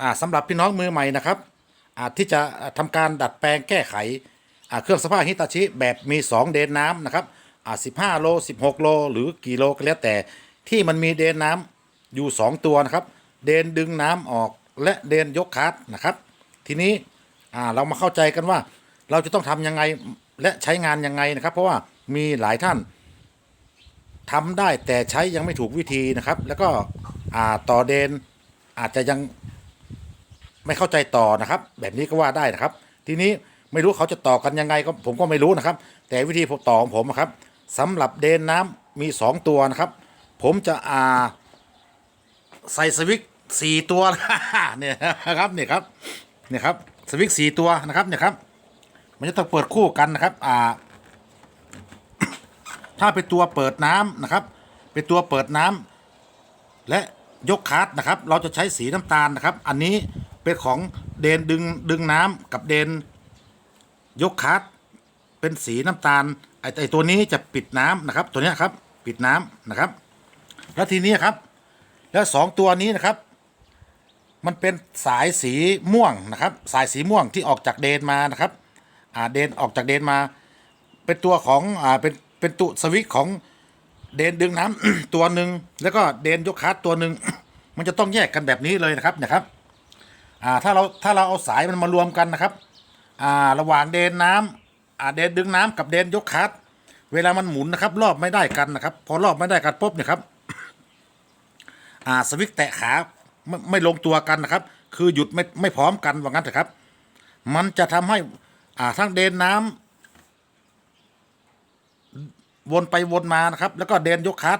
อ่าสำหรับพี่น้องมือใหม่นะครับอ่าที่จะทำการดัดแปลงแก้ไขอ่าเครื่องสภาพฮิตาชิแบบมี 2 เดนน้ำนะครับอ่า15โล 16 โล หรือกี่โลก็แล้วแต่ ที่มันมีเดนน้ำอยู่ 2 ตัวนะครับ เดนดึงน้ำออกและเดนยกคัสนะครับ ทีนี้อ่าเรามาเข้าใจกันว่า เราจะต้องทำยังไงและใช้งานยังไงนะครับ เพราะว่ามีหลายท่านทำได้แต่ใช้ยังไม่ถูกวิธีนะครับ แล้วก็อ่าต่อเดนอาจจะยัง ไม่เข้าใจต่อนะครับ แบบนี้ก็ว่าได้นะครับ ทีนี้ไม่รู้เขาจะต่อกันยังไงก็ผมก็ไม่รู้นะครับ แต่วิธีต่อของผมนะครับสำหรับเดนน้ำมี 2 ตัวนะครับ ผมจะอ่าใส่สวิกสี่ตัวเนี่ยนะครับเนี่ยครับเนี่ยครับสวิกสี่ตัวนะครับเนี่ยครับ มันจะต้องเปิดคู่กันนะครับอ่าถ้าเป็นตัวเปิดน้ำนะครับเป็นตัวเปิดน้ำและยกคัสนะครับ เราจะใช้สีน้ำตาลนะครับ อันนี้ เป็นของเดนดึงดึงน้ำกับเดนยกคัสเป็นสีน้ำตาลไอไอตัวนี้จะปิดน้ำนะครับ ตัวเนี้ยครับปิดน้ำนะครับ แล้วทีนี้ครับ แล้วสองตัวนี้นะครับ มันเป็นสายสีม่วงนะครับ สายสีม่วงที่ออกจากเดนมานะครับอ่าเดนออกจากเดนมา เป็นตัวของอ่าเป็นเป็นตุสวิตของเดนดึงน้ำตัวหนึ่งแล้วก็เดนยกคัสตัวหนึ่งมันจะต้องแยกกันแบบนี้เลยนะครับนะครับ อ่าถ้าเราถ้าเราเอาสายมันมารวมกันนะครับอ่าระหว่างเดนน้ำอ่าเดนดึงน้ำกับเดนยกคัสเวลามันหมุนนะครับ รอบไม่ได้กันนะครับ พอรอบไม่ได้กันปุ๊บเนี่ยครับอ่าสวิตช์แตะขาไม่ไม่ลงตัวกันนะครับ คือหยุดไม่ไม่พร้อมกันว่างั้นเถอะครับ มันจะทำให้อ่าทั้งเดนน้ำวนไปวนมานะครับ แล้วก็เดนยกคัส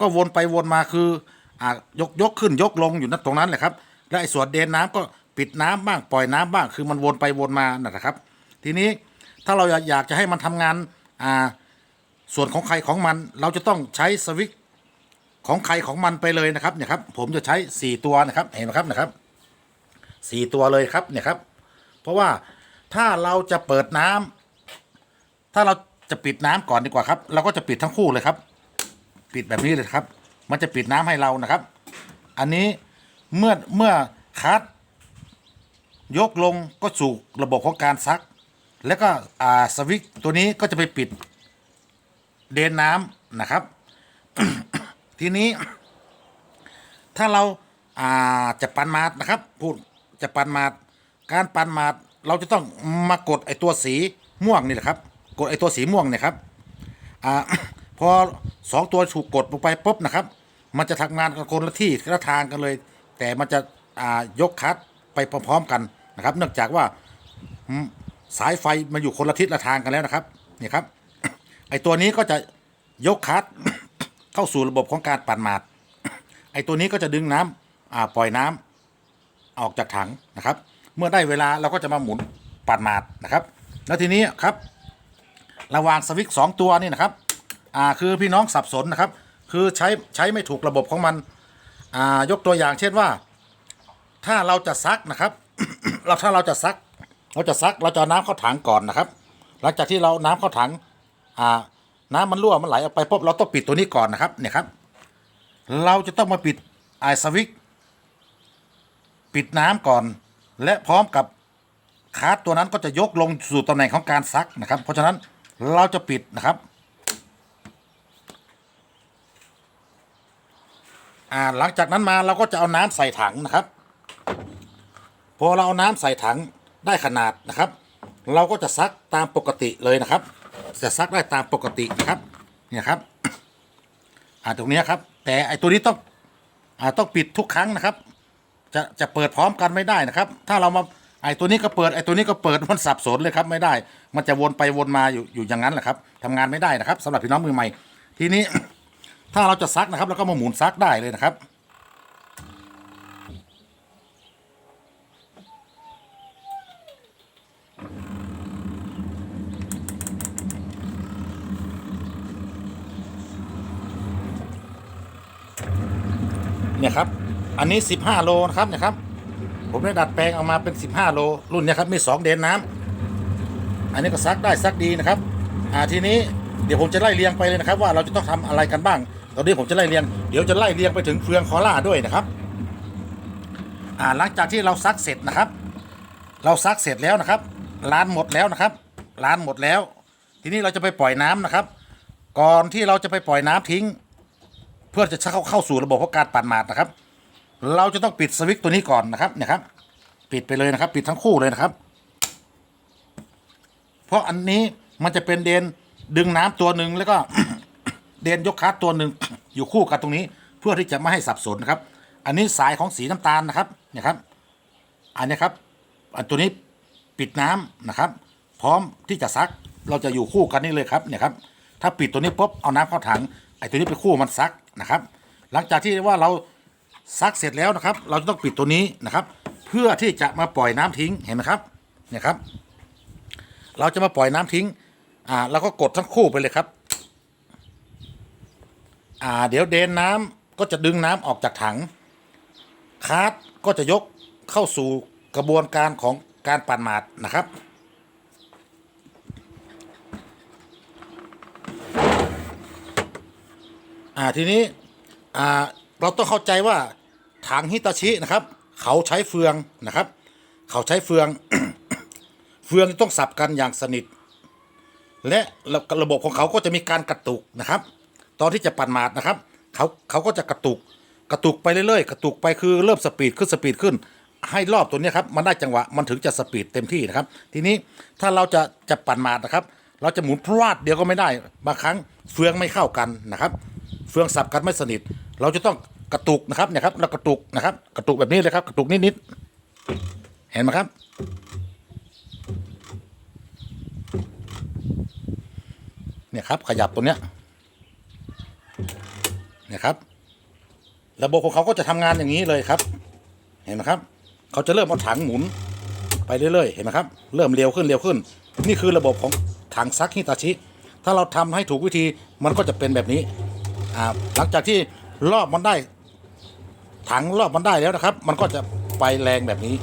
ก็วนไปวนมาคืออ่ายกยกขึ้นยกลงอยู่นั่นตรงนั้นแหละครับ และไอ้ส่วนเดนน้ำก็ปิดน้ำบ้างปล่อยน้ำบ้าง คือมันวนไปวนมานะครับ ทีนี้ถ้าเราอยากจะให้มันทำงานอ่าส่วนของใครของมัน เราจะต้องใช้สวิตช์ของใครของมันไปเลยนะครับเนี่ยครับ ผมจะใช้สี่ตัวนะครับเห็นไหมครับนะครับสี่ตัวเลยครับเนี่ยครับ เพราะว่าถ้าเราจะเปิดน้ำถ้าเราจะปิดน้ำก่อนดีกว่าครับเราก็จะปิดทั้งคู่เลยครับ ปิดแบบนี้เลยครับ มันจะปิดน้ำให้เรานะครับ อันนี้ เมื่อเมื่อคัดยกลงก็สู่ระบบของการซัก แล้วก็อ่าสวิตช์ตัวนี้ก็จะไปปิดเดนน้ำนะครับ ทีนี้ถ้าเราอ่าจะปันมาดนะครับพูดจะปันมาดการปันมาดเราจะต้องมากดไอตัวสีม่วงนี่แหละครับ กดไอตัวสีม่วงเนี่ยครับอ่าพอสองตัวถูกกดลงไปปุ๊บนะครับ มันจะทำงานกันคนละที่ละทางกันเลย แต่มันจะอ่ายกคัดไปพร้อมๆกันนะครับ เนื่องจากว่าสายไฟมันอยู่คนละทิศละทางกันแล้วนะครับนี่ครับ ไอตัวนี้ก็จะยกคัดเข้าสู่ระบบของการปั่นหมาด ไอตัวนี้ก็จะดึงน้ำอ่าปล่อยน้ำออกจากถังนะครับ เมื่อได้เวลาเราก็จะมาหมุนปั่นหมาดนะครับ แล้วทีนี้ครับ ระหว่างสวิตช์สองตัวนี่นะครับอ่าคือพี่น้องสับสนนะครับ คือใช้ใช้ไม่ถูกระบบของมัน อ่ายกตัวอย่างเช่นว่า ถ้าเราจะซักนะครับ เราถ้าเราจะซัก เราจะซักเราจะเอาน้ำเข้าถังก่อนนะครับ หลังจากที่เราน้ำเข้าถังอ่าน้ำมันรั่วมันไหลออกไปปุ๊บเราต้องปิดตัวนี้ก่อนนะครับเนี่ยครับ เราจะต้องมาปิดไอสวิกปิดน้ำก่อน และพร้อมกับคาร์ดตัวนั้นก็จะยกลงสู่ตำแหน่งของการซักนะครับ เพราะฉะนั้นเราจะปิดนะครับ อ่าหลังจากนั้นมาเราก็จะเอาน้ำใส่ถังนะครับ พอเราเอาน้ำใส่ถังได้ขนาดนะครับ เราก็จะซักตามปกติเลยนะครับ จะซักได้ตามปกตินะครับเนี่ยครับอ่าตรงนี้ครับ แต่ไอตัวนี้ต้องอ่าต้องปิดทุกครั้งนะครับ จะจะเปิดพร้อมกันไม่ได้นะครับ ถ้าเรามาไอตัวนี้ก็เปิดไอตัวนี้ก็เปิดมันสับสนเลยครับไม่ได้ มันจะวนไปวนมาอยู่อยู่อย่างนั้นแหละครับทำงานไม่ได้นะครับสำหรับพี่น้องมือใหม่ ทีนี้ ถ้าเราจะซักนะครับเราก็มาหมุนซักได้เลยนะครับ เนี่ยครับ อันนี้ 15 โลนะครับเนี่ยครับ ผมได้ดัดแปลงเอามาเป็น 15 โล รุ่นเนี่ยครับมี 2 เดนน้ำอันนี้ก็ซักได้ซักดีนะครับ อ่าทีนี้เดี๋ยวผมจะไล่เรียงไปเลยนะครับ ว่าเราจะต้องทำอะไรกันบ้าง ตอนนี้ผมจะไล่เรียงเดี๋ยวจะไล่เรียงไปถึงเฟืองคอล่าด้วยนะครับ อ่าหลังจากที่เราซักเสร็จนะครับ เราซักเสร็จแล้วนะครับล้านหมดแล้วนะครับล้านหมดแล้ว ทีนี้เราจะไปปล่อยน้ำนะครับ ก่อนที่เราจะไปปล่อยน้ำทิ้ง เพื่อจะเข้าเข้าสู่ระบบของการปั่นหมาดนะครับ เราจะต้องปิดสวิตช์ตัวนี้ก่อนนะครับเนี่ยครับ ปิดไปเลยนะครับ ปิดทั้งคู่เลยนะครับ เพราะอันนี้มันจะเป็นเดนดึงน้ำตัวหนึ่งแล้วก็ เดนยกคัสตัวหนึ่ง อยู่คู่กันตรงนี้ เพื่อที่จะไม่ให้สับสนนะครับ อันนี้สายของสีน้ำตาลนะครับเนี่ยครับ อันนี้ครับ อันตัวนี้ปิดน้ำนะครับ พร้อมที่จะซักเราจะอยู่คู่กันนี่เลยครับเนี่ยครับ ถ้าปิดตัวนี้ปุ๊บเอาน้ำเข้าถังไอ้ตัวนี้ไปคู่มันซักนะครับ หลังจากที่ว่าเราซักเสร็จแล้วนะครับ เราจะต้องปิดตัวนี้นะครับ เพื่อที่จะมาปล่อยน้ำทิ้งเห็นไหมครับเนี่ยครับ เราจะมาปล่อยน้ำทิ้งอ่าเราก็กดทั้งคู่ไปเลยครับ อ่า เดี๋ยวเดนน้ำก็จะดึงน้ำออกจากถัง คาร์ดก็จะยกเข้าสู่กระบวนการของการปั่นหมาดนะครับอ่าทีนี้อ่าเราต้องเข้าใจว่าถังฮิตาชินะครับ เขาใช้เฟืองนะครับ เขาใช้เฟือง เฟืองต้องสับกันอย่างสนิท และระระบบของเขาก็จะมีการกระตุกนะครับ ตอนที่จะปั่นหมาดนะครับเขาเขาก็จะกระตุกกระตุกไปเรื่อยๆ กระตุกไปคือเริ่มสปีดขึ้นสปีดขึ้น ให้รอบตัวนี้ครับมันได้จังหวะมันถึงจะสปีดเต็มที่นะครับ ทีนี้ถ้าเราจะจะปั่นหมาดนะครับ เราจะหมุนพรวดเดียวก็ไม่ได้บางครั้งเฟืองไม่เข้ากันนะครับ เฟืองสับกันไม่สนิท เราจะต้องกระตุกนะครับเนี่ยครับแล้วกระตุกนะครับ กระตุกแบบนี้เลยครับ กระตุกนิดๆเห็นไหมครับเนี่ยครับขยับตัวเนี้ย ครับ ระบบของเขาก็จะทำงานอย่างนี้เลยครับ เห็นไหมครับเขาจะเริ่มเอาถังหมุนไปเรื่อยๆ เห็นไหมครับ เริ่มเร็วขึ้นเร็วขึ้น นี่คือระบบของถังซักฮิตาชิ ถ้าเราทำให้ถูกวิธีมันก็จะเป็นแบบนี้หลังจากที่รอบมันได้ ถังรอบมันได้แล้วนะครับ มันก็จะไปแรงแบบนี้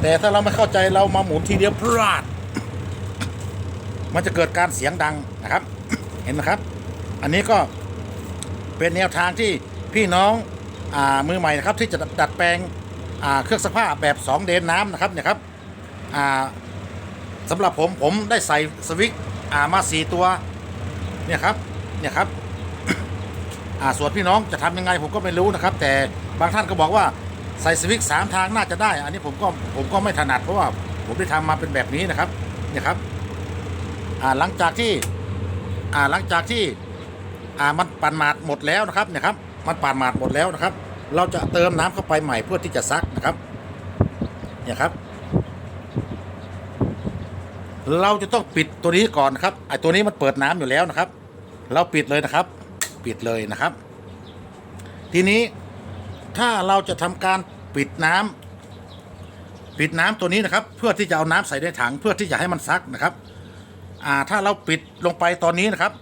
แต่ถ้าเราไม่เข้าใจเรามาหมุนทีเดียวพลาด มันจะเกิดการเสียงดังนะครับ เห็นไหมครับ อันนี้ก็เป็นแนวทางที่พี่น้องอมือใหม่นะครับที่จะดัดแปลงเครื่องซักผ้าแบบ 2 เดนน้ำนะครับเนี่ยครับสำหรับผมผมได้ใส่สวิตช์อ่ามาสี่ตัวเนี่ยครับเนี่ยครับส่วนพี่น้องจะทำยังไงผมก็ไม่รู้นะครับ แต่บางท่านก็บอกว่าใส่สวิตช์สามทางน่าจะได้ อันนี้ผมก็ผมก็ไม่ถนัดเพราะว่าผมได้ทำมาเป็นแบบนี้นะครับเนี่ยครับหลังจากที่ อ่าหลังจากที่อ่ามันปั่นหมาดหมดแล้วนะครับเนี่ยครับมันปั่นหมาดหมดแล้วนะครับ เราจะเติมน้ำเข้าไปใหม่เพื่อที่จะซักนะครับเนี่ยครับ เราจะต้องปิดตัวนี้ก่อนนะครับไอ้ตัวนี้มันเปิดน้ำอยู่แล้วนะครับ เราปิดเลยนะครับ ปิดเลยนะครับ ทีนี้ถ้าเราจะทำการปิดน้ำปิดน้ำตัวนี้นะครับ เพื่อที่จะเอาน้ำใส่ในถังเพื่อที่จะให้มันซักนะครับ อ่าถ้าเราปิดลงไปตอนนี้นะครับ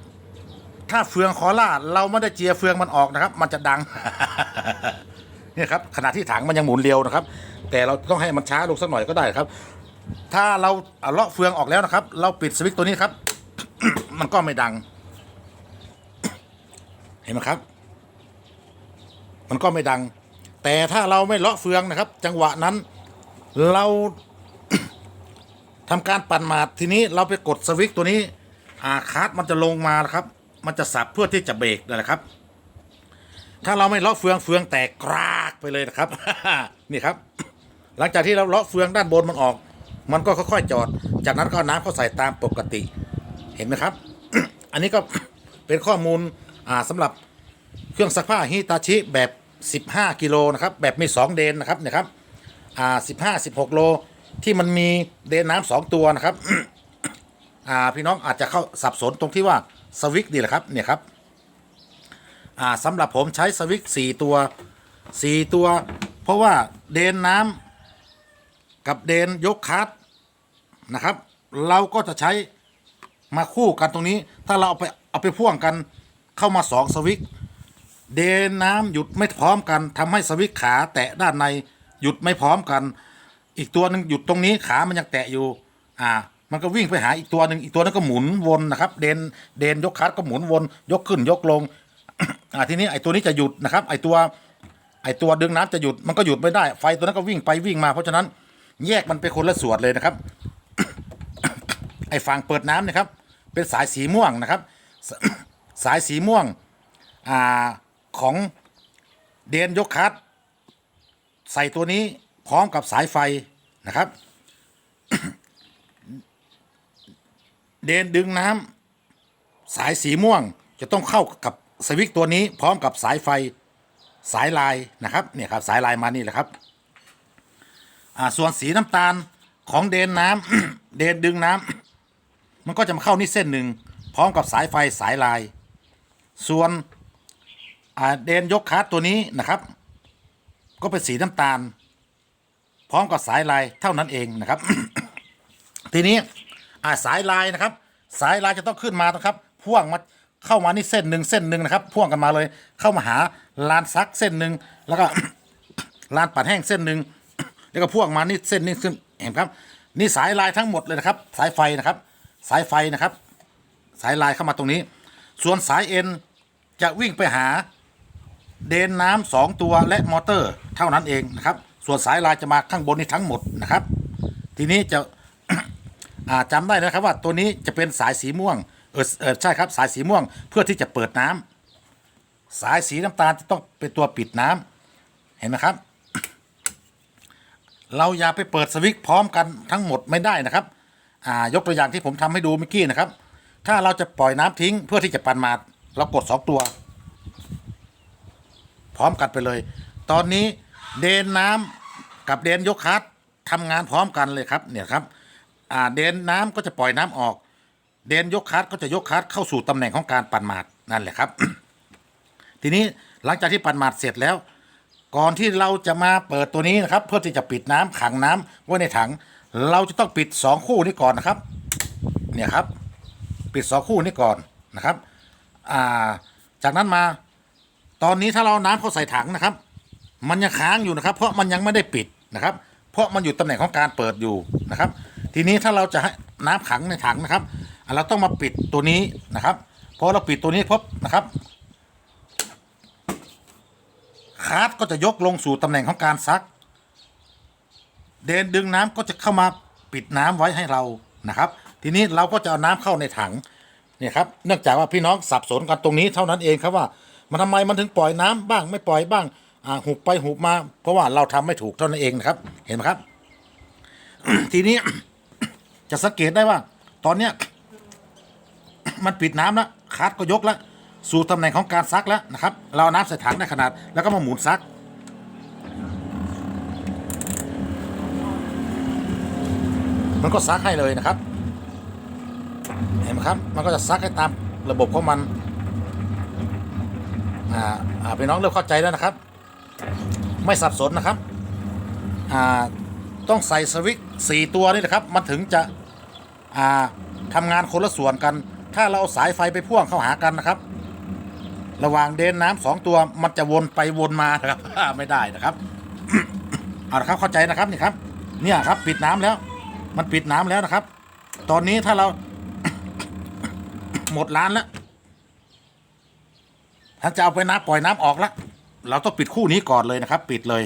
ถ้าเฟืองคอล่าเราไม่ได้เจียเฟืองมันออกนะครับ มันจะดัง เนี่ยครับขณะที่ถังมันยังหมุนเร็วนะครับ แต่เราต้องให้มันช้าลงสักหน่อยก็ได้ครับ ถ้าเราเอาเลาะเฟืองออกแล้วนะครับ เราปิดสวิตช์ตัวนี้ครับ มันก็ไม่ดัง เห็นไหมครับ มันก็ไม่ดัง แต่ถ้าเราไม่เลาะเฟืองนะครับ จังหวะนั้นเรา ทำการปั่นหมาดทีนี้เราไปกดสวิตช์ตัวนี้อ่าคาร์ดมันจะลงมานะครับ มันจะสับเพื่อที่จะเบรกนั่นแหละครับ ถ้าเราไม่เลาะเฟืองเฟืองแตกกรากไปเลยนะครับ นี่ครับ หลังจากที่เราเลาะเฟืองด้านบนมันออก มันก็ค่อยๆจอด จากนั้นก็น้ำเข้าใส่ตามปกติ เห็นไหมครับ อันนี้ก็เป็นข้อมูลอ่าสำหรับเครื่องซักผ้าฮิตาชิแบบ 15 กิโลนะครับ แบบมี 2 เดนนะครับเนี่ยครับอ่า15 16 โล ที่มันมีเดนน้ำสองตัวนะครับอ่าพี่น้องอาจจะเข้าสับสนตรงที่ว่าสวิกนี่แหละครับเนี่ยครับอ่าสำหรับผมใช้สวิกสี่ตัวสี่ตัว เพราะว่าเดนน้ำกับเดนยกคัสนะครับ เราก็จะใช้มาคู่กันตรงนี้ ถ้าเราเอาไปเอาไปพ่วงกันเข้ามาสองสวิกเดนน้ำหยุดไม่พร้อมกันทำให้สวิกขาแตะด้านในหยุดไม่พร้อมกัน อีกตัวหนึ่งหยุดตรงนี้ขามันยังแตะอยู่ อ่า มันก็วิ่งไปหาอีกตัวหนึ่งอีกตัวนั้นก็หมุนวนนะครับ เดนเดนยกคัสก็หมุนวน ยกขึ้นยกลง อ่าทีนี้ไอ้ตัวนี้จะหยุดนะครับ ไอ้ตัว ไอ้ตัวดึงน้ำจะหยุดมันก็หยุดไม่ได้ ไฟตัวนั้นก็วิ่งไปวิ่งมา เพราะฉะนั้นแยกมันไปคนละส่วนเลยนะครับ ไอ้ฝั่งเปิดน้ำนะครับ เป็นสายสีม่วงนะครับสสายสีม่วง อ่าของเดนยกคัดใส่ตัวนี้ พร้อมกับสายไฟนะครับ เดนดึงน้ำสายสีม่วงจะต้องเข้ากับสวิตช์ตัวนี้ พร้อมกับสายไฟสายลายนะครับเนี่ยครับสายลายมานี่แหละครับส่วนสีน้ำตาลของเดนน้ำเดนดึงน้ำมันก็จะมาเข้านี่เส้นหนึ่งพร้อมกับสายไฟสายลาย ส่วนเดนยกคัสตัวนี้นะครับ ก็เป็นสีน้ำตาล ร้อมกับสายลายเท่านั้นเองนะครับ ทีนี้อ่าสายลายนะครับ สายลายจะต้องขึ้นมานะครับพ่วงมาเข้ามานี่เส้นหนึ่งเส้นหนึ่งนะครับ พ่วงกันมาเลย เข้ามาหาลานซักเส้นหนึ่งแล้วก็ลานปัดแห้งเส้นหนึ่งแล้วก็พ่วงมานี่เส้นนี้ขึ้นเห็นครับ นี่สายลายทั้งหมดเลยนะครับ สายไฟนะครับ สายไฟนะครับ สายลายเข้ามาตรงนี้ ส่วนสายเอ็นจะวิ่งไปหาเดนน้ำสองตัวและมอเตอร์เท่านั้นเองนะครับ ส่วนสายลายจะมาข้างบนนี้ทั้งหมดนะครับ ทีนี้จะ อ่าจำได้นะครับว่าตัวนี้จะเป็นสายสีม่วงเออเออใช่ครับ สายสีม่วงเพื่อที่จะเปิดน้ำสายสีน้ำตาลจะต้องเป็นตัวปิดน้ำเห็นไหมครับ เราอย่าไปเปิดสวิตช์พร้อมกันทั้งหมดไม่ได้นะครับอ่ายกตัวอย่างที่ผมทำให้ดูเมื่อกี้นะครับ ถ้าเราจะปล่อยน้ำทิ้งเพื่อที่จะปั่นมาดเรากดสองตัว พร้อมกันไปเลย ตอนนี้ เดนน้ำกับเดนยกคัสทำงานพร้อมกันเลยครับเนี่ยครับอ่าเดนน้ำก็จะปล่อยน้ำออก เดนยกคัสก็จะยกคัสเข้าสู่ตำแหน่งของการปั่นหมาดนั่นแหละครับ ทีนี้หลังจากที่ปั่นหมาดเสร็จแล้ว ก่อนที่เราจะมาเปิดตัวนี้นะครับ เพื่อที่จะปิดน้ำขังน้ำไว้ในถัง เราจะต้องปิดสองคู่นี้ก่อนนะครับ เนี่ยครับ ปิดสองคู่นี้ก่อนนะครับอ่าจากนั้นมา ตอนนี้ถ้าเราน้ำเข้าใส่ถังนะครับ มันยังค้างอยู่นะครับ เพราะมันยังไม่ได้ปิดนะครับ เพราะมันอยู่ตำแหน่งของการเปิดอยู่นะครับ ทีนี้ถ้าเราจะให้น้ำขังในถังนะครับเราต้องมาปิดตัวนี้นะครับพอเราปิดตัวนี้ปุ๊บนะครับคาร์ดก็จะยกลงสู่ตำแหน่งของการซัก เดนดึงน้ำก็จะเข้ามาปิดน้ำไว้ให้เรานะครับ ทีนี้เราก็จะเอาน้ำเข้าในถังเนี่ยครับเนื่องจากว่าพี่น้องสับสนกันตรงนี้เท่านั้นเองครับว่า มันทำไมมันถึงปล่อยน้ำบ้างไม่ปล่อยบ้าง อ่าหุบไปหุบมา เพราะว่าเราทำไม่ถูกเท่านั้นเองนะครับ เห็นไหมครับ ทีนี้ จะสังเกตได้ว่า ตอนเนี้ยมันปิดน้ำแล้วคัดก็ยกแล้วสู่ตำแหน่งของการซักแล้วนะครับ เราเอาน้ำใส่ถังในขนาด แล้วก็มาหมุนซักมันก็ซักให้เลยนะครับ เห็นไหมครับ มันก็จะซักให้ตามระบบของมัน อ่า อ่าพี่น้องเริ่มเข้าใจแล้วนะครับ ไม่สับสนนะครับต้องใส่สวิตช์สี่ตัวนี่แหละครับ มันถึงจะทำงานคนละส่วนกัน ถ้าเราเอาสายไฟไปพ่วงเข้าหากันนะครับ ระหว่างเดนน้ำสองตัวมันจะวนไปวนมานะครับไม่ได้นะครับเอาละครับเข้าใจนะครับนี่ครับเนี่ยครับปิดน้ำแล้ว มันปิดน้ำแล้วนะครับ ตอนนี้ถ้าเรา หมดร้านแล้วถ้าจะเอาไปน้ำปล่อยน้ำออกแล้ว เราต้องปิดคู่นี้ก่อนเลยนะครับ ปิดเลย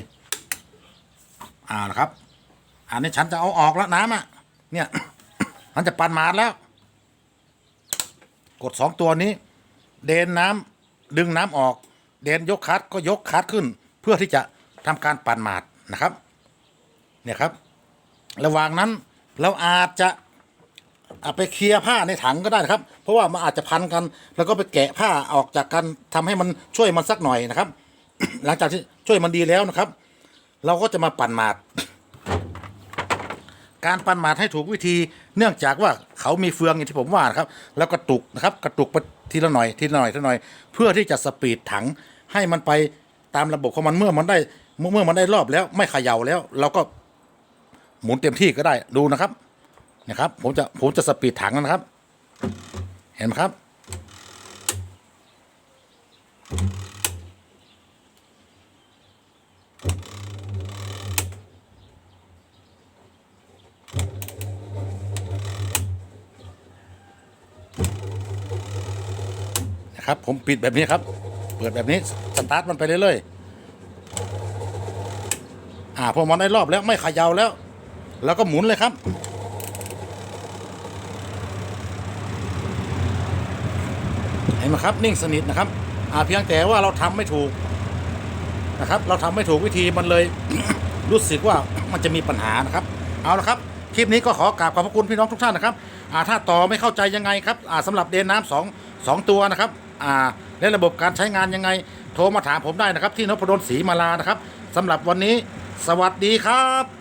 อ่านะครับ อันนี้ฉันจะเอาออกแล้วน้ำอะ เนี่ยมันจะปั่นมาดแล้ว กดสองตัวนี้ เดนน้ำดึงน้ำออก เดนยกคัดก็ยกคัดขึ้น เพื่อที่จะทำการปั่นหมาดนะครับ เนี่ยครับ ระหว่างนั้นเราอาจจะเอาไปเคลียร์ผ้าในถังก็ได้นะครับ เพราะว่ามันอาจจะพันกัน แล้วก็ไปแกะผ้าออกจากกันทำให้มันช่วยมันสักหน่อยนะครับ หลังจากที่ช่วยมันดีแล้วนะครับ เราก็จะมาปั่นหมาด การปั่นหมาดให้ถูกวิธี เนื่องจากว่าเขามีเฟืองอย่างที่ผมว่านะครับ แล้วกระตุกนะครับ กระตุกไปทีละหน่อยทีละหน่อยทีละหน่อย เพื่อที่จะสปีดถังให้มันไปตามระบบของมันเมื่อมันได้ เมื่อมันได้รอบแล้ว ไม่เขย่าแล้วเราก็หมุนเต็มที่ก็ได้ดูนะครับนะครับผมจะผมจะสปีดถังนะครับ เห็นไหมครับ ครับ ผมปิดแบบนี้ครับ เปิดแบบนี้สตาร์ทมันไปเรื่อยๆอ่าพอมันได้รอบแล้วไม่ขย่าแล้ว แล้วก็หมุนเลยครับ เห็นไหมครับนิ่งสนิทนะครับอ่าเพียงแต่ว่าเราทำไม่ถูกนะครับ เราทำไม่ถูกวิธีมันเลยรู้สึกว่ามันจะมีปัญหานะครับ เอาละครับคลิปนี้ก็ขอกราบขอบพระคุณพี่น้องทุกท่านนะครับอ่าถ้าต่อไม่เข้าใจยังไงครับอ่าสำหรับเดนน้ำสองสองตัวนะครับ อ่าและระบบการใช้งานยังไง โทรมาถามผมได้นะครับ ที่นพดลศรีมาลานะครับสำหรับวันนี้ สวัสดีครับ